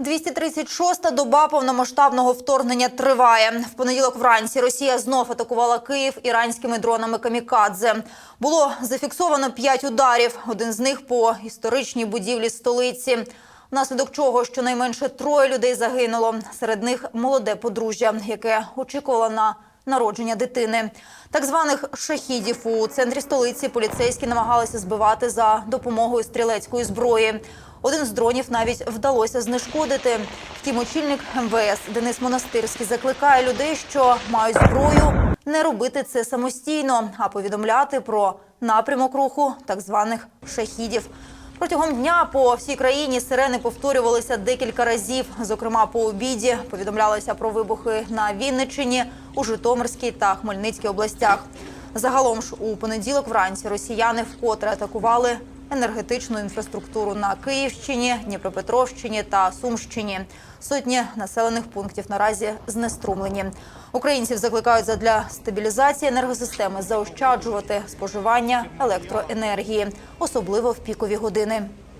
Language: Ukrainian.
236-та доба повномасштабного вторгнення триває. В понеділок вранці Росія знов атакувала Київ іранськими дронами камікадзе. Було зафіксовано п'ять ударів. Один з них по історичній будівлі столиці. Внаслідок чого щонайменше троє людей загинуло. Серед них молоде подружжя, яке очікувало на народження дитини. Так званих шахідів у центрі столиці поліцейські намагалися збивати за допомогою стрілецької зброї. Один з дронів навіть вдалося знешкодити. Втім, очільник МВС Денис Монастирський закликає людей, що мають зброю, не робити це самостійно, а повідомляти про напрямок руху так званих шахідів. Протягом дня по всій країні сирени повторювалися декілька разів. Зокрема, по обіді повідомлялося про вибухи на Вінниччині, у Житомирській та Хмельницькій областях. Загалом ж у понеділок вранці росіяни вкотре атакували енергетичну інфраструктуру на Київщині, Дніпропетровщині та Сумщині. Сотні населених пунктів наразі знеструмлені. Українців закликають задля стабілізації енергосистеми заощаджувати споживання електроенергії, особливо в пікові години.